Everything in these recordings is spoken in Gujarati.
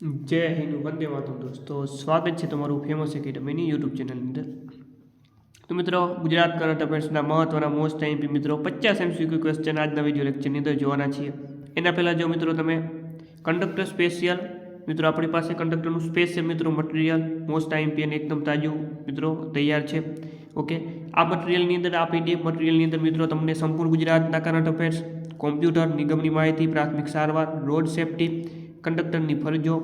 જય હિન્દ, વંદે માતરમ દોસ્તો. સ્વાગત છે તમારું ફેમસ એકેડમીની યુટ્યુબ ચેનલની અંદર. તો મિત્રો, ગુજરાત કરંટ અફેર્સના મહત્વના મોસ્ટ આઈપી મિત્રો, પચાસ એમસીક્યુ ક્વેશ્ચન આજના વીડિયો લેક્ચરની અંદર જોવાના છીએ. એના પહેલાં જો મિત્રો તમે કંડક્ટર સ્પેશિયલ મિત્રો આપણી પાસે કંડક્ટરનું સ્પેશિયલ મિત્રો મટીરિયલ મોસ્ટ આઈપી અને એકદમ તાજું મિત્રો તૈયાર છે. ઓકે? આ મટીરિયલની અંદર, આ પીડીએફ મટીરિયલની અંદર મિત્રો તમને સંપૂર્ણ ગુજરાતના કરંટ અફેર્સ કોમ્પ્યુટર નિગમની માહિતી, પ્રાથમિક સારવાર રોડ સેફટી કંડક્ટરની ફરજો,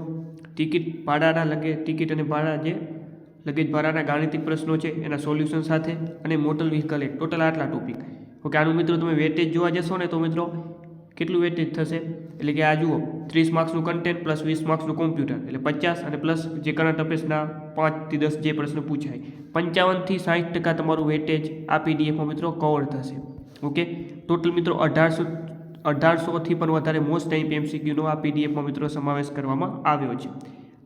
ટિકિટ ભાડાના લગે, ટિકિટ અને ભાડા જે લગેજ ભાડાના ગાણિતિક પ્રશ્નો છે, એના સોલ્યુશન સાથે અને મોટર વ્હીકલ એક ટોટલ આટલા ટોપિક. ઓકે, આનું મિત્રો તમે વેટેજ જોવા જશો ને તો મિત્રો કેટલું વેટેજ થશે? એટલે કે આ જુઓ, ત્રીસ માર્ક્સનું કન્ટેન્ટ પ્લસ વીસ માર્ક્સનું કોમ્પ્યુટર એટલે પચાસ અને પ્લસ જે કરંટ અફેર્સના પાંચથી દસ જે પ્રશ્ન પૂછાય પંચાવનથી સાઠ ટકા તમારું વેટેજ આ પીડીએફમાં મિત્રો કવર થશે. ઓકે, ટોટલ મિત્રો અઢારસો અઢારસોથી પણ વધારે મોસ્ટ ટાઈપ એમસીક્યુનો આ પીડીએફમાં મિત્રો સમાવેશ કરવામાં આવ્યો છે.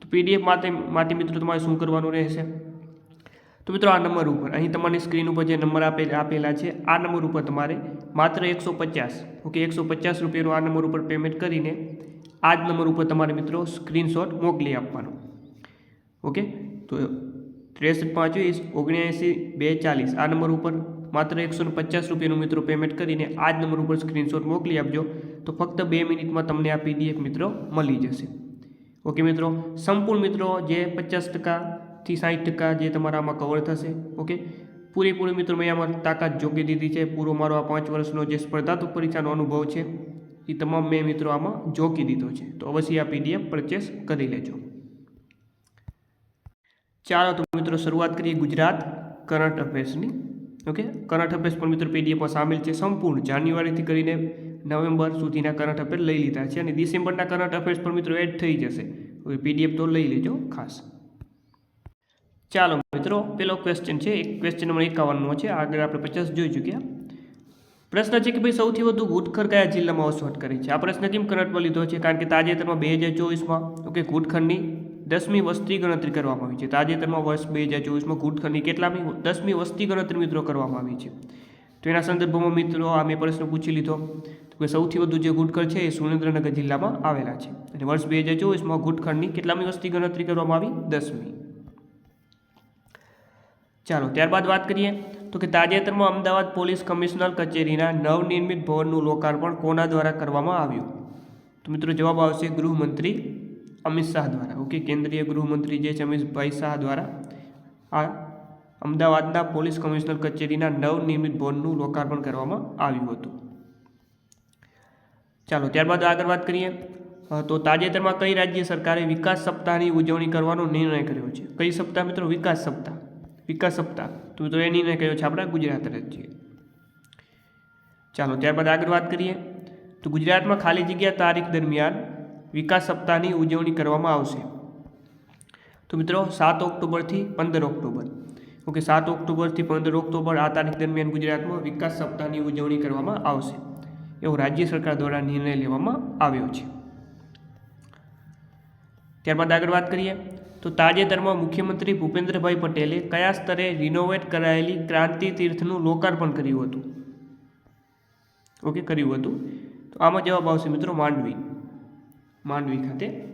તો પીડીએફ માટે માટે મિત્રો તમારે શું કરવાનું રહેશે? તો મિત્રો આ નંબર ઉપર, અહીં તમારી સ્ક્રીન ઉપર જે નંબર આપે, આપેલા છે, આ નંબર ઉપર તમારે માત્ર એકસો પચાસ, ઓકે, એકસો પચાસ રૂપિયાનું આ નંબર ઉપર પેમેન્ટ કરીને આ જ નંબર ઉપર તમારે મિત્રો સ્ક્રીનશોટ મોકલી આપવાનો. ઓકે? તો ત્રેસઠ પાંચ વીસ ઓગણ્યાએંસી બે ચાલીસ આ નંબર ઉપર માત્ર એકસો ને પચાસ રૂપિયાનું મિત્રો પેમેન્ટ કરીને આ જ નંબર ઉપર સ્ક્રીનશોટ મોકલી આપજો. તો ફક્ત બે મિનિટમાં તમને આ પીડીએફ મિત્રો મળી જશે. ઓકે મિત્રો, સંપૂર્ણ મિત્રો, જે પચાસ ટકાથી સાઠ ટકા જે તમારા આમાં કવર થશે ઓકે પૂરેપૂરી મિત્રો, મેં આમાં તાકાત જોગી દીધી છે. પૂરો મારો આ પાંચ વર્ષનો જે સ્પર્ધાત્મક પરીક્ષાનો અનુભવ છે, એ તમામ મેં મિત્રો આમાં જોકી દીધો છે. તો અવશ્ય આ પીડીએફ પરચેસ કરી લેજો. ચાલો તો મિત્રો, શરૂઆત કરીએ ગુજરાત કરંટ અફેર્સની ઓકે? કરંટ અફેર્સ પણ મિત્રો પીડીએફમાં સામેલ છે. સંપૂર્ણ જાન્યુઆરીથી કરીને નવેમ્બર સુધીના કરંટ અફેર લઈ લીધા છે અને ડિસેમ્બરના કરંટ અફેર્સ પણ મિત્રો એડ થઈ જશે. પીડીએફ તો લઈ લેજો, ખાસ. ચાલો મિત્રો, પેલો ક્વેશ્ચન છે. એક ક્વેશ્ચન નંબર એકાવનનો છે. આગળ આપણે પચાસ જોઈ ચૂક્યા. પ્રશ્ન છે કે ભાઈ, સૌથી વધુ ઘૂંટખર કયા જિલ્લામાં વસવાટ કરે છે? આ પ્રશ્ન કેમ કરંટમાં લીધો છે? કારણ કે તાજેતરમાં બે હજાર ચોવીસમાં, ઓકે ઘૂટખંડની દસમી વસ્તી ગણતરી કરવામાં આવી છે. તાજેતરમાં વર્ષ બે હજાર ચોવીસમાં ઘૂંટખંડની કેટલામી દસમી વસ્તી ગણતરી મિત્રો કરવામાં આવી છે. તો એના સંદર્ભમાં મિત્રો આ મેં પ્રશ્ન પૂછી લીધો. કે સૌથી વધુ જે ઘૂટખર છે એ સુરેન્દ્રનગર જિલ્લામાં આવેલા છે. અને વર્ષ બે હજાર ચોવીસમાં ઘૂંટખંડની કેટલામી વસ્તી ગણતરી કરવામાં આવી? દસમી. ચાલો, ત્યારબાદ વાત કરીએ. તો કે તાજેતરમાં અમદાવાદ પોલીસ કમિશનર કચેરીના નવનિર્મિત ભવનનું લોકાર્પણ કોના દ્વારા કરવામાં આવ્યું? તો મિત્રો જવાબ આવશે ગૃહમંત્રી અમિત શાહ દ્વારા. ઓકે, કેન્દ્રીય ગૃહમંત્રી જે છે અમિતભાઈ શાહ દ્વારા આ અમદાવાદના પોલીસ કમિશનર કચેરીના નવનિર્મિત ભવનનું લોકાર્પણ કરવામાં આવ્યું હતું. ચાલો, ત્યારબાદ આગળ વાત કરીએ. તો તાજેતરમાં કઈ રાજ્ય સરકારે વિકાસ સપ્તાહની ઉજવણી કરવાનો નિર્ણય કર્યો છે? કઈ સપ્તાહ મિત્રો? વિકાસ સપ્તાહ. વિકાસ સપ્તાહ. તો મિત્રો એ નિર્ણય કર્યો છે? આપણા ગુજરાત રાજ્યે ચાલો, ત્યારબાદ આગળ વાત કરીએ. તો ગુજરાતમાં ખાલી જગ્યા તારીખ દરમિયાન વિકાસ સપ્તાહની ઉજવણી કરવામાં આવશે. તો મિત્રો, સાત ઓક્ટોબરથી પંદર ઓક્ટોબર. ઓકે, સાત ઓક્ટોબરથી પંદર ઓક્ટોબર આ તારીખ દરમિયાન ગુજરાતમાં વિકાસ સપ્તાહની ઉજવણી કરવામાં આવશે. એવો રાજ્ય સરકાર દ્વારા નિર્ણય લેવામાં આવ્યો છે. ત્યારબાદ આગળ વાત કરીએ, તો તાજેતરમાં મુખ્યમંત્રી ભૂપેન્દ્રભાઈ પટેલે કયા સ્તરે રિનોવેટ કરાયેલી ક્રાંતિ તીર્થનું લોકાર્પણ કર્યું હતું? ઓકે, કર્યું હતું. તો આમાં જવાબ આવશે મિત્રો માંડવી. માંડવી ખાતે.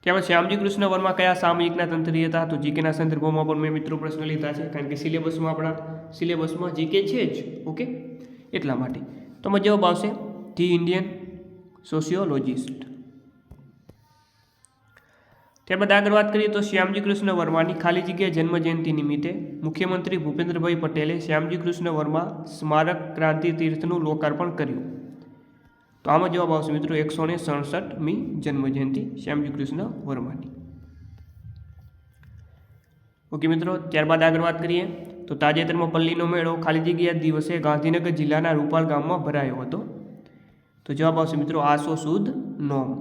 ત્યારબાદ શ્યામજી કૃષ્ણ વર્મા કયા સામયિકના તંત્રી હતા? તો જીકેના સંદર્ભમાં પણ મેં મિત્રો પ્રશ્ન લીધા છે, કારણ કે સિલેબસમાં આપણા, સિલેબસમાં જીકે છે જ, ઓકે? એટલા માટે. તો આમાં જવાબ આવશે, ધી ઇન્ડિયન સોશિયોલોજિસ્ટ. ત્યારબાદ આગળ વાત કરીએ તો શ્યામજી કૃષ્ણ વર્માની ખાલી જગ્યા જન્મજયંતિ નિમિત્તે મુખ્યમંત્રી ભૂપેન્દ્રભાઈ પટેલે શ્યામજી કૃષ્ણ વર્મા સ્મારક ક્રાંતિ તીર્થનું લોકાર્પણ કર્યું. તો આમાં જવાબ આવશે મિત્રો એકસો ને સડસઠમી જન્મજયંતિ શ્યામજી કૃષ્ણ વર્માની ઓકે મિત્રો, ત્યારબાદ આગળ વાત કરીએ, તો તાજેતરમાં પલ્લીનો મેળો ખાલી જગ્યા દિવસે ગાંધીનગર જિલ્લાના રૂપાલ ગામમાં ભરાયો હતો. તો જવાબ આવશે મિત્રો આસો સુદ નોમ.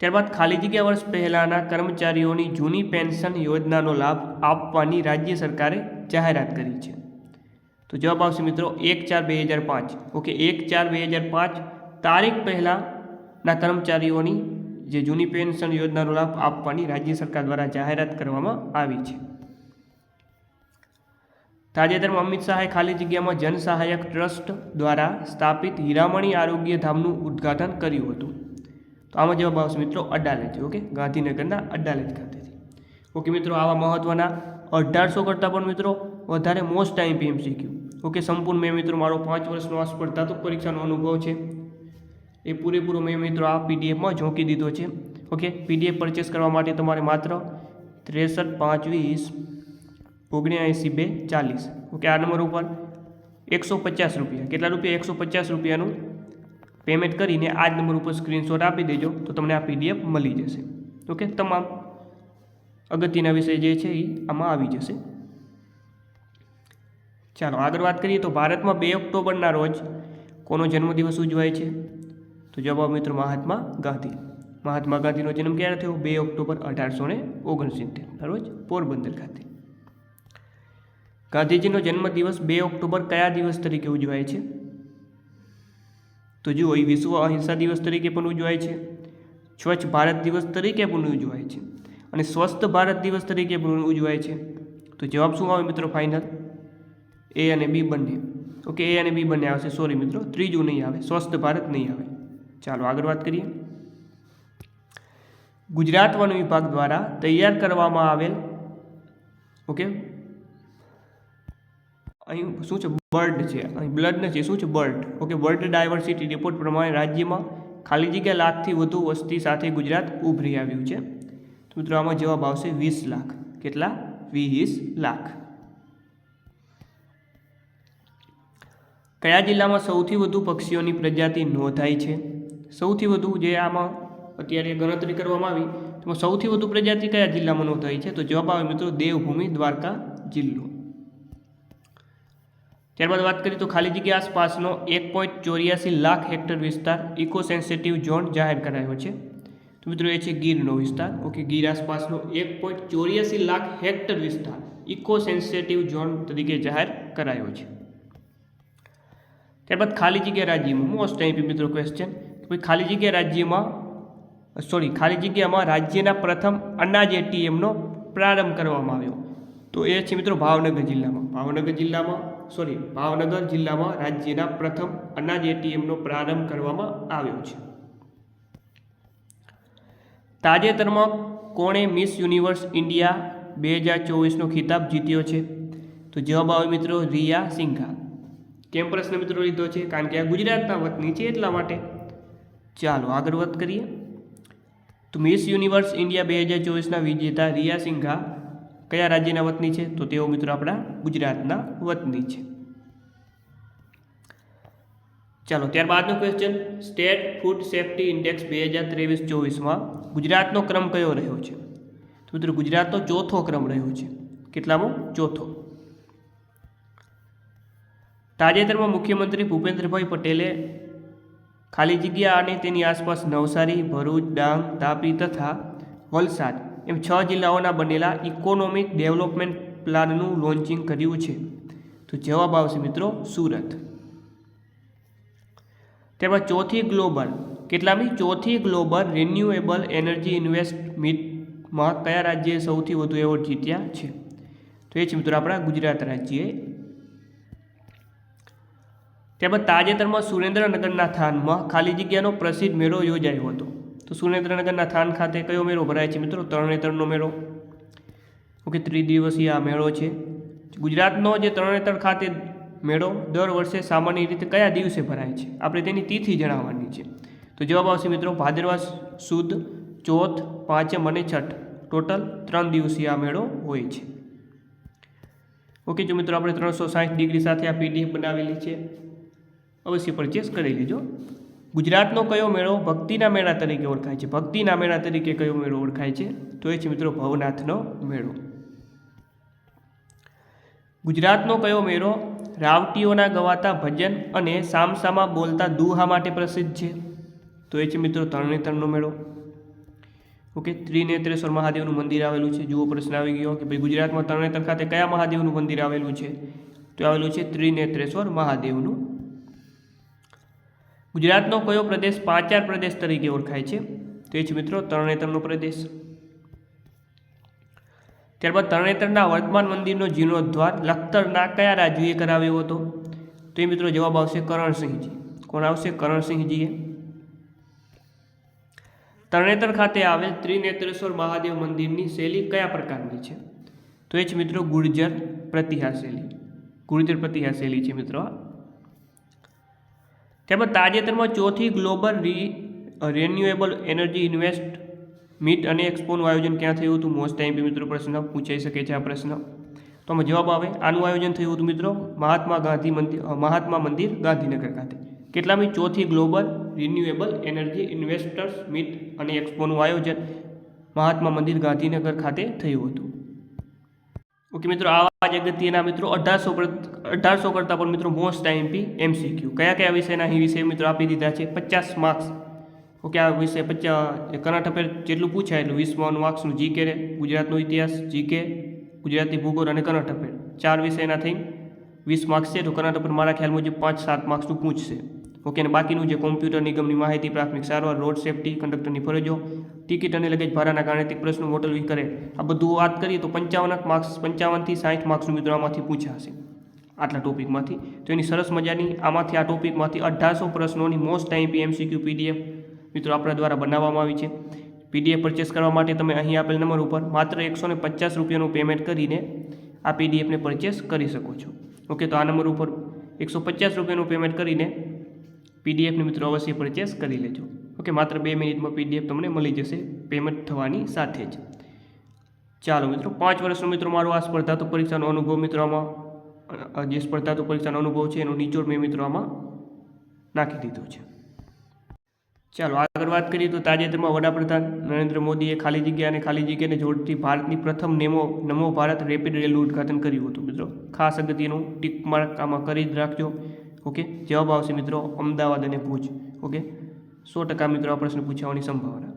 ત્યારબાદ ખાલી જગ્યા વર્ષ પહેલાંના કર્મચારીઓની જૂની પેન્શન યોજનાનો લાભ આપવાની રાજ્ય સરકારે જાહેરાત કરી છે. તો જવાબ આવશે મિત્રો એક ચાર બે હજાર પાંચ. ઓકે, એક ચાર બે હજાર પાંચ. તારીખ પહેલાંના કર્મચારીઓની જે જૂની પેન્શન યોજનાનો લાભ આપવાની રાજ્ય સરકાર દ્વારા જાહેરાત કરવામાં આવી છે. તાજેતરમાં અમિત શાહે ખાલી જગ્યામાં જન સહાયક ટ્રસ્ટ દ્વારા સ્થાપિત હીરામણી આરોગ્ય ધામનું ઉદ્ઘાટન કર્યું હતું. તો આમાં જવાબ આવશે મિત્રો અડાલજ, ઓકે? ગાંધીનગરના અડાલજ ખાતેથી. ઓકે મિત્રો, આવા મહત્ત્વના અઢારસો કરતાં પણ મિત્રો વધારે મોસ્ટ ટાઈમ પીએમસીક્યુ ઓકે સંપૂર્ણ મેં મિત્રો, મારો પાંચ વર્ષનો આ સ્પર્ધાત્મક પરીક્ષાનો અનુભવ છે. એ પૂરેપૂરો મેં મિત્રો આ પીડીએફમાં ઝોંકી દીધો છે. ઓકે પીડીએફ પરચેસ કરવા માટે તમારે માત્ર ત્રેસઠ પાંચ વીસ ઓગણ્યાએંસી બે ચાલીસ. ઓકે આ નંબર ઉપર એકસો પચાસ રૂપિયા. કેટલા રૂપિયા? એકસો પચાસ રૂપિયાનું પેમેન્ટ કરીને આ જ નંબર ઉપર સ્ક્રીનશોટ આપી દેજો, તો તમને આ પીડીએફ મળી જશે. ઓકે તમામ અગત્યના વિષય જે છે એ આમાં આવી જશે. ચાલો, આગળ વાત કરીએ તો ભારતમાં બે ઓક્ટોબરના રોજ કોનો જન્મદિવસ ઉજવાય છે? તો જવાબ મિત્રો મહાત્મા ગાંધી. મહાત્મા ગાંધીનો જન્મ ક્યારે થયો? બે ઓક્ટોબર અઢારસો ને ઓગણસિત્તેર રોજ પોરબંદર ખાતે. ગાંધીજીનો જન્મદિવસ બે ઓક્ટોબર કયા દિવસ તરીકે ઉજવાય છે? તો જુઓ એ વિશ્વ અહિંસા દિવસ તરીકે પણ ઉજવાય છે. સ્વચ્છ ભારત દિવસ તરીકે પણ ઉજવાય છે. અને સ્વસ્થ ભારત દિવસ તરીકે પણ ઉજવાય છે. તો જવાબ શું આવે મિત્રો? ફાઇનલ એ અને બી બંને. ઓકે, એ અને બી બંને આવશે. સોરી મિત્રો, ત્રીજું નહીં આવે. સ્વસ્થ ભારત નહીં આવે. ચાલો આગળ વાત કરીએ. ગુજરાત વન વિભાગ દ્વારા તૈયાર કરવામાં આવેલ, ઓકે? અહીં શું છે? બર્ડ છે. અહીં બ્લડ નથી શું છે? Bird. Okay, bird diversity report પ્રમાણે રાજ્યમાં ખાલી જગ્યા લાખથી વધુ વસ્તી સાથે ગુજરાત ઉભરી આવ્યું છે. મિત્રો, આમાં જવાબ આવશે વીસ લાખ. કેટલા? વીસ લાખ. કયા જિલ્લામાં સૌથી વધુ પક્ષીઓની પ્રજાતિ નોંધાઈ છે? સૌથી વધુ જે આમાં અત્યારે ગણતરી કરવામાં આવી, તેમાં સૌથી વધુ પ્રજાતિ કયા જિલ્લામાં નોંધાઈ છે? તો જવાબ આવે મિત્રો દેવભૂમિ, દ્વારકા જિલ્લો. ત્યારબાદ વાત કરીએ તો ખાલી જગ્યા આસપાસનો એક પોઈન્ટ ચોર્યાસી લાખ હેક્ટર વિસ્તાર ઇકો સેન્સિટિવ ઝોન જાહેર કરાયો છે. તો મિત્રો એ છે ગીરનો વિસ્તાર. ઓકે, ગીર આસપાસનો એક પોઈન્ટ ચોર્યાસી લાખ હેક્ટર વિસ્તાર ઇકો સેન્સિટિવ ઝોન તરીકે જાહેર કરાયો છે. ત્યારબાદ ખાલી જગ્યા રાજ્યમાં મોસ્ટ આઈપી મિત્રો ક્વેશ્ચન ભાઈ ખાલી જગ્યા રાજ્યમાં સોરી ખાલી જગ્યામાં રાજ્યના પ્રથમ અનાજ એટીએમનો પ્રારંભ કરવામાં આવ્યો. તો એ છે મિત્રો ભાવનગર જિલ્લામાં. ભાવનગર જિલ્લામાં સોરી ભાવનગર જિલ્લામાં રાજ્યના પ્રથમ અનાજ એટીએમનો પ્રારંભ કરવામાં આવ્યો છે. તાજેતરમાં કોણે મિસ યુનિવર્સ ઇન્ડિયા બે હજાર ચોવીસનો ખિતાબ જીત્યો છે? તો જવાબ આવે મિત્રો રિયા સિંઘા. કેમ પ્રશ્ન મિત્રો લીધો છે? કારણ કે આ ગુજરાતના વતની છે એટલા માટે. ચાલો આગળ વાત કરીએ. તો મિસ યુનિવર્સ ઇન્ડિયા બે હજાર ચોવીસના વિજેતા રિયા સિંઘા કયા રાજ્યના વતની છે? તો તેઓ મિત્રો આપણા ગુજરાતના વતની છે. ચાલો ત્યારબાદનો question state food safety index બે હજાર ત્રેવીસ ચોવીસમાં ગુજરાતનો ક્રમ કયો રહ્યો છે? તો મિત્રો ગુજરાતનો ચોથો ક્રમ રહ્યો છે. કેટલામો? ચોથો. તાજેતરમાં મુખ્યમંત્રી ભૂપેન્દ્રભાઈ પટેલે ખાલી જગ્યા અને તેની આસપાસ નવસારી, ભરૂચ, ડાંગ, તાપી તથા વલસાડ એમ છ જિલ્લાઓના બનેલા ઇકોનોમિક ડેવલપમેન્ટ પ્લાનનું લોન્ચિંગ કર્યું છે. તો જવાબ આવશે મિત્રો સુરત. ત્યારબાદ ચોથી ગ્લોબલ, કેટલામી? ચોથી ગ્લોબલ રિન્યુએબલ એનર્જી ઇન્વેસ્ટ મીટમાં કયા રાજ્યએ સૌથી વધુ એવોર્ડ જીત્યા છે? તો એ છે મિત્રો આપણા ગુજરાત રાજ્યએ ત્યારબાદ તાજેતરમાં સુરેન્દ્રનગરના થાનમાં ખાલી જગ્યાનો પ્રસિદ્ધ મેળો યોજાયો હતો. તો સુરેન્દ્રનગરના થાન ખાતે કયો મેળો ભરાય છે મિત્રો? તરણેતરનો મેળો. ઓકે, ત્રિદિવસીય આ મેળો છે. ગુજરાતનો જે તરણેતર ખાતે મેળો દર વર્ષે સામાન્ય રીતે કયા દિવસે ભરાય છે? આપણે તેની તિથિ જણાવવાની છે. તો જવાબ આવશે મિત્રો, ભાદરવા સુદ, ચોથ, પાંચમ અને છઠ. ટોટલ ત્રણ દિવસીય આ મેળો હોય છે. ઓકે, જો મિત્રો, આપણે ત્રણસો સાઠ ડિગ્રી સાથે આ પીડીએફ બનાવેલી છે. અવશ્ય પરચેસ કરી લેજો. ગુજરાતનો કયો મેળો ભક્તિના મેળા તરીકે ઓળખાય છે? ભક્તિના મેળા તરીકે કયો મેળો ઓળખાય છે? તો એ છે મિત્રો ભવનાથનો મેળો. ગુજરાતનો કયો મેળો રાવટીઓના ગવાતા ભજન અને સામસામા બોલતા દુહા માટે પ્રસિદ્ધ છે? તો એ છે મિત્રો તરણેતરનો મેળો. ઓકે, ત્રિનેત્રેશ્વર મહાદેવનું મંદિર આવેલું છે. જુઓ પ્રશ્ન આવી ગયો કે ભાઈ ગુજરાતમાં તરણેતર ખાતે કયા મહાદેવનું મંદિર આવેલું છે? તો આવેલું છે ત્રિનેત્રેશ્વર મહાદેવનું ગુજરાતનો કયો પ્રદેશ પાંચાર પ્રદેશ તરીકે ઓળખાય છે? તો છે મિત્રો તરણેતરનો પ્રદેશ. ત્યારબાદ તરણેતરના વર્તમાન મંદિરનો જીર્ણોદ્ધાર લખતરના કયા રાજવીએ કરાવ્યો હતો. તો એ મિત્રો જવાબ આવશે કરણસિંહજી. કોણ આવશે? કરણસિંહજીએ. તરણેતર ખાતે આવેલ ત્રિનેત્રેશ્વર મહાદેવ મંદિરની શૈલી કયા પ્રકારની છે? તો એ છે મિત્રો ગુર્જર પ્રતિહાર શૈલી ગુર્જર પ્રતિહાર શૈલી છે મિત્રો ત્યારબાદ તાજેતરમાં ચોથી global re renewable energy invest meet અને એક્સપોનું આયોજન ક્યાં થયું હતું? મોસ્ટ ટાઈમ મિત્રો પ્રશ્ન પૂછાઈ શકે છે આ પ્રશ્ન. તો આમાં જવાબ આવે, આનું આયોજન થયું હતું મિત્રો મહાત્મા ગાંધી મંદિર મહાત્મા મંદિર ગાંધીનગર ખાતે. કેટલામી ચોથી global renewable energy investors meet અને એક્સપોનું આયોજન મહાત્મા મંદિર ગાંધીનગર ખાતે થયું હતું. ઓકે, મિત્રો, આવા જ અગત્યના મિત્રો, અઢારસો અઢારસો કરતાં પણ મિત્રો મોસ્ટ આઈએમપી એમસીક્યુ કયા કયા વિષયના અહીં વિષય મિત્રો આપી દીધા છે? પચાસ માર્ક્સ ઓકે, આ વિષય પચાસ કરંટ જેટલું પૂછાય એટલું વીસમાં માર્ક્સનું જીકે રે, ગુજરાતનો ઇતિહાસ જીકે ગુજરાતી ભૂગોળ અને કરંટ અફેર ચાર વિષયના થઈ વીસ માર્ક્સ છે, તો કરંટ અફેર મારા ખ્યાલ મુજબ પાંચ સાત માર્ક્સનું પૂછશે. ઓકે, અને બાકીનું જે કોમ્પ્યુટર નિગમની માહિતી, પ્રાથમિક સારવાર રોડ સેફટી કંડક્ટરની ફરજો ટિકિટ અને લગેજ ભાડાના તે પ્રશ્નો હોટલ વી કરે. આ બધું વાત કરીએ તો પંચાવન માર્ક્સ પંચાવનથી સાઠ માર્ક્સનું મિત્રો આમાંથી પૂછાશે આટલા ટોપિકમાંથી તો એની સરસ મજાની આમાંથી આ ટોપિકમાંથી અઢારસો પ્રશ્નોની મોસ્ટ આઈપી એમસીક્યુ પીડીએફ મિત્રો આપણા દ્વારા બનાવવામાં આવી છે. પીડીએફ પરચેસ કરવા માટે તમે અહીં આપેલ નંબર ઉપર માત્ર એકસો ને પચાસ રૂપિયાનું પેમેન્ટ કરીને આ પીડીએફને પરચેસ કરી શકો છો. ઓકે, તો આ નંબર ઉપર એકસો પચાસ રૂપિયાનું પેમેન્ટ કરીને પીડીએફને મિત્રો અવશ્ય પરચેસ કરી લેજો. ઓકે માત્ર બે મિનિટમાં પીડીએફ તમને મળી જશે પેમેન્ટ થવાની સાથે જ. ચાલો મિત્રો, પાંચ વર્ષનો મિત્રો મારો આ સ્પર્ધાત્મક પરીક્ષાનો અનુભવ મિત્રો આમાં જે સ્પર્ધાત્મક પરીક્ષાનો અનુભવ છે એનો નીચોડ મેં મિત્રો આમાં નાખી દીધો છે. ચાલો, આગળ વાત કરીએ તો તાજેતરમાં વડાપ્રધાન નરેન્દ્ર મોદીએ ખાલી જગ્યા અને ખાલી જગ્યાને જોડતી ભારતની પ્રથમ નેમો, નમો ભારત રેપિડ રેલનું ઉદ્ઘાટન કર્યું હતું મિત્રો. ખાસ અગત્યનું ટીક માર્ક આમાં કરી જ રાખજો. ઓકે? જવાબ આવશે મિત્રો અમદાવાદ અને ભુજ. ઓકે? સો ટકા મિત્રો આ પ્રશ્ન પૂછાવાની સંભાવના.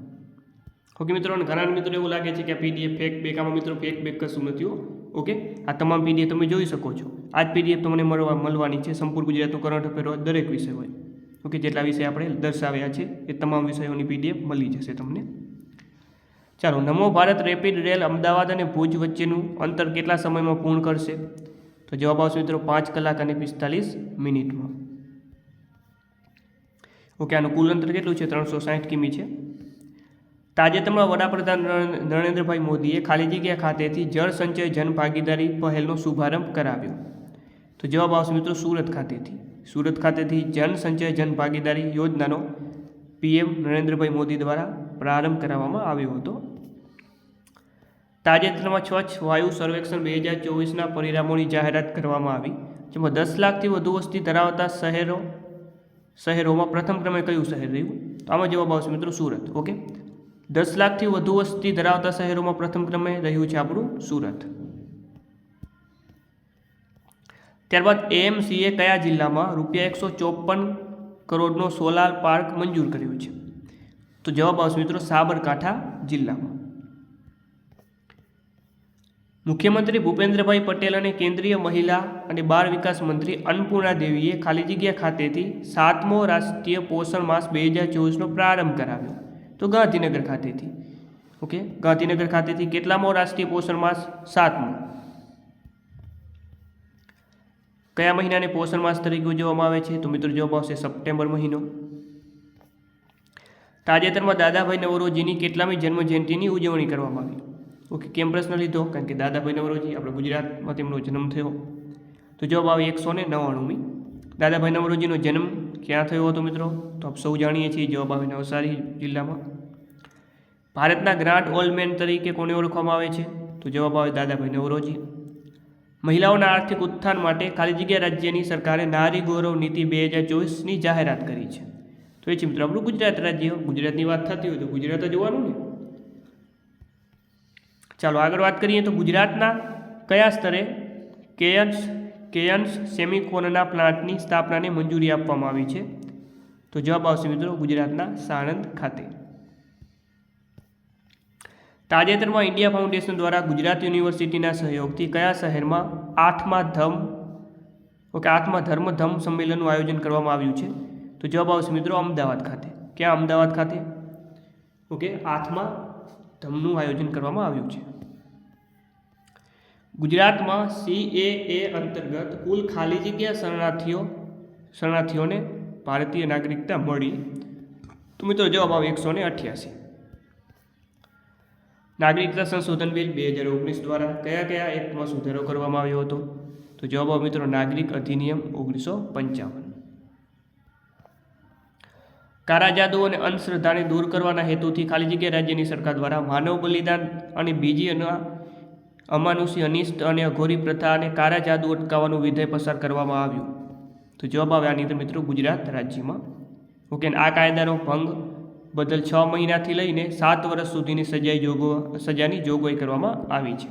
ઓકે મિત્રો, અને ઘણા મિત્રો એવું લાગે છે કે આ પીડીએફ ફેક બેક આમાં મિત્રો ફેક બેક કશું નથી ઓકે? આ તમામ પીડીએફ તમે જોઈ શકો છો. આ જ પીડીએફ તમને મળવા, મળવાની છે. સંપૂર્ણ ગુજરાતનું કરંટ અફેર દરેક વિષય હોય. ઓકે? જેટલા વિષય આપણે દર્શાવ્યા છે, એ તમામ વિષયોની પીડીએફ મળી જશે તમને. ચાલો, નમો ભારત રેપિડ રેલ અમદાવાદ અને ભુજ વચ્ચેનું અંતર કેટલા સમયમાં પૂર્ણ કરશે? તો જવાબ આવશે મિત્રો પાંચ કલાક અને પિસ્તાલીસ મિનિટમાં. ઓકે, આનું કુલ અંતર કેટલું છે? ત્રણસો સાઠ કિમી છે. તાજેતરમાં વડાપ્રધાન નરેન્દ્રભાઈ મોદીએ ખાલી જગ્યા ખાતેથી જળ સંચય જન ભાગીદારી પહેલનો શુભારંભ કરાવ્યો. તો જવાબ આવશે મિત્રો સુરત ખાતેથી. સુરત ખાતેથી જન સંચય જન ભાગીદારી યોજનાનો પીએમ નરેન્દ્રભાઈ મોદી દ્વારા પ્રારંભ કરાવવામાં આવ્યો હતો. તાજેતરમાં સ્વચ્છ વાયુ સર્વેક્ષણ બે હજાર ચોવીસના પરિણામોની જાહેરાત કરવામાં આવી, જેમાં દસ લાખથી વધુ વસ્તી ધરાવતા શહેરો, શહેરોમાં પ્રથમ ક્રમે કયું શહેર રહ્યું? તો આમાં જવાબ આવશે મિત્રો સુરત, ઓકે? દસ લાખથી વધુ વસ્તી ધરાવતા શહેરોમાં પ્રથમ ક્રમે રહ્યું છે આપણું સુરત. ત્યારબાદ એએમસીએ કયા જિલ્લામાં રૂપિયા એકસો ચોપન કરોડનો સોલાર પાર્ક મંજૂર કર્યો છે? તો જવાબ આવશે મિત્રો સાબરકાંઠા જિલ્લામાં. મુખ્યમંત્રી ભૂપેન્દ્રભાઈ પટેલ અને કેન્દ્રીય મહિલા અને બાળ વિકાસ મંત્રી અન્નપૂર્ણા દેવીએ ખાલી જગ્યા ખાતેથી સાતમો રાષ્ટ્રીય પોષણ માસ બે હજાર ચોવીસનો પ્રારંભ કરાવ્યો. તો ગાંધીનગર ખાતેથી. ઓકે? ગાંધીનગર ખાતેથી કેટલામો રાષ્ટ્રીય પોષણ માસ? સાતમો. કયા મહિનાને પોષણ માસ તરીકે ઉજવવામાં આવે છે? તો મિત્રો જવાબ આવશે સપ્ટેમ્બર મહિનો. તાજેતરમાં દાદાભાઈ નવરોજીની કેટલામી જન્મજયંતિની ઉજવણી કરવામાં આવી. ઓકે, કેમ પ્રશ્ન લીધો? કારણ કે દાદાભાઈ નવરોજી આપણે ગુજરાતમાં તેમનો જન્મ થયો. તો જવાબ આવે એકસો ને નવ્વાણુંમી દાદાભાઈ નવરોજીનો જન્મ ક્યાં થયો હતો મિત્રો? તો આપ સૌ જાણીએ છીએ, જવાબ આવે નવસારી જિલ્લામાં. ભારતના ગ્રાન્ડ ઓલ્ડ તરીકે કોને ઓળખવામાં આવે છે? તો જવાબ આવે દાદાભાઈ નવરોજી. મહિલાઓના આર્થિક ઉત્થાન માટે ખાલી જગ્યા રાજ્યની સરકારે નારી ગૌરવ નીતિ બે હજાર ચોવીસની જાહેરાત કરી છે. તો એ છે મિત્રો, આપણું ગુજરાત રાજ્ય, ગુજરાતની વાત થતી હોય તો ગુજરાત જ જોવાનું ને? ચાલો આગળ વાત કરીએ તો ગુજરાતના કયા સ્તરે કેયન્સ કેયન્સ સેમિકોનના પ્લાન્ટની સ્થાપનાને મંજૂરી આપવામાં આવી છે? તો જવાબ આવશે મિત્રો ગુજરાતના સાણંદ ખાતે. તાજેતરમાં ઇન્ડિયા ફાઉન્ડેશન દ્વારા ગુજરાત યુનિવર્સિટીના સહયોગથી કયા શહેરમાં આઠમા ધમ, ઓકે, આઠમા ધર્મ ધમ સંમેલનનું આયોજન કરવામાં આવ્યું છે? તો જવાબ આવશે મિત્રો અમદાવાદ ખાતે. ક્યાં અમદાવાદ ખાતે? ઓકે, આઠમા ધમનું આયોજન કરવામાં આવ્યું છે. ગુજરાતમાં સીએએ અંતર્ગત કુલ ખાલી જગ્યા શરણાર્થીઓ, શરણાર્થીઓને ભારતીય નાગરિકતા મળી. તો મિત્રો જવાબ આવે એકસો ને અઠ્યાસી. નાગરિકતા સંશોધન બિલ બે હજાર ઓગણીસ દ્વારા કયા કયા એક્ટમાં સુધારો કરવામાં આવ્યો હતો? તો જવાબ આવે મિત્રો નાગરિક અધિનિયમ ઓગણીસો પંચાવન. કારા જાદુ અને અંધશ્રદ્ધાને દૂર કરવાના હેતુથી ખાલી જગ્યા રાજ્યની સરકાર દ્વારા માનવ બલિદાન અને બીજી અમાનુષી, અનિષ્ટ અને અઘોરી પ્રથા અને કારા જાદુ અટકાવવાનું વિધેય પસાર કરવામાં આવ્યું. તો જવાબ આવે આની મિત્રો ગુજરાત રાજ્યમાં. ઓકે આ કાયદાનો ભંગ બદલ છ મહિનાથી લઈને સાત વર્ષ સુધીની સજાઈ જોગો સજાની જોગવાઈ કરવામાં આવી છે.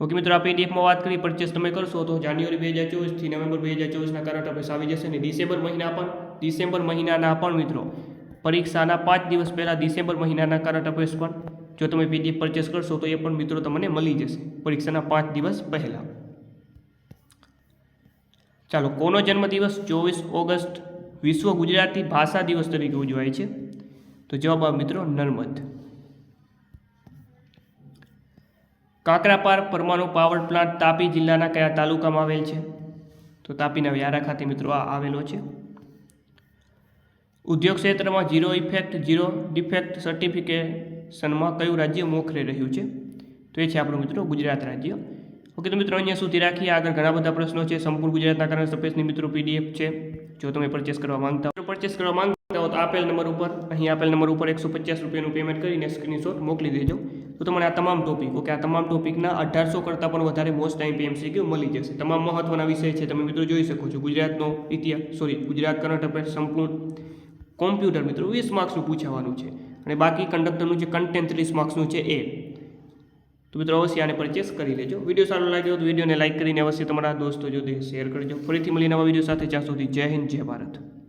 ઓકે, મિત્રો, આ પીડીએફમાં વાત કરી પરચેસ તમે કરશો તો જાન્યુઆરી બે હજાર ચોવીસથી નવેમ્બર બે હજાર ચોવીસના કરંટ અફેર્સ આવી જશે અને ડિસેમ્બર મહિના પણ, ડિસેમ્બર મહિનાના પણ મિત્રો, પરીક્ષાના પાંચ દિવસ પહેલાં ડિસેમ્બર મહિનાના કરંટ અફેર્સ પણ જો તમે પીડીએફ પરચેસ કરશો તો એ પણ મિત્રો તમને મળી જશે પરીક્ષાના પાંચ દિવસ પહેલાં. ચાલો, કોનો જન્મદિવસ ચોવીસ ઓગસ્ટ વિશ્વ ગુજરાતી ભાષા દિવસ તરીકે ઉજવાય છે? તો જવાબ આવે મિત્રો નર્મદ. કાકરાપાર પરમાણુ પાવર પ્લાન્ટ તાપી જિલ્લાના કયા તાલુકામાં આવેલ છે? તો તાપીના વ્યારા ખાતે મિત્રો આ આવેલો છે. ઉદ્યોગ ક્ષેત્રમાં ઝીરો ઇફેક્ટ ઝીરો ડિફેક્ટ સર્ટિફિકેશનમાં કયું રાજ્ય મોખરે રહ્યું છે? તો એ છે આપણું મિત્રો ગુજરાત રાજ્ય. ઓકે તો મિત્રો અહીંયા સુધી રાખીએ. આગળ ઘણા બધા પ્રશ્નો છે. સંપૂર્ણ ગુજરાતના કારણે સફેદની મિત્રો પીડીએફ છે. જો તમે પરચેસ કરવા માંગતા હો પરચેસ કરવા માંગતા હો તો આપેલ નંબર ઉપર, અહીં આપેલ નંબર ઉપર એકસો પચાસ રૂપિયાનું પેમેન્ટ કરીને સ્ક્રીનશોટ મોકલી દેજો. તો તમને આ તમામ ટોપિક ઓકે આ તમામ ટોપિકના અઢારસો કરતાં પણ વધારે મોસ્ટ ટાઈમ પીએમસીક્યુ મળી જશે. તમામ મહત્વના વિષય છે. તમે મિત્રો જોઈ શકો છો. ગુજરાતનો ઇતિહાસ સોરી ગુજરાત કરંટ અફેર્સ સંપૂર્ણ કોમ્પ્યુટર મિત્રો વીસ માર્ક્સનું પૂછાવાનું છે. અને બાકી કંડક્ટરનું જે કન્ટેન્ટ ત્રીસ માર્ક્સનું છે એ. તો મિત્રો, અવશ્ય આને પરચેસ કરી લેજો. વીડિયો સારો લાગ્યો તો વિડીયોને લાઇક કરીને અવશ્ય તમારા દોસ્તો જોડે શેર કરજો. ફરીથી મળી નવા વીડિયો સાથે જ્યાં સુધી જય હિન્દ, જય ભારત.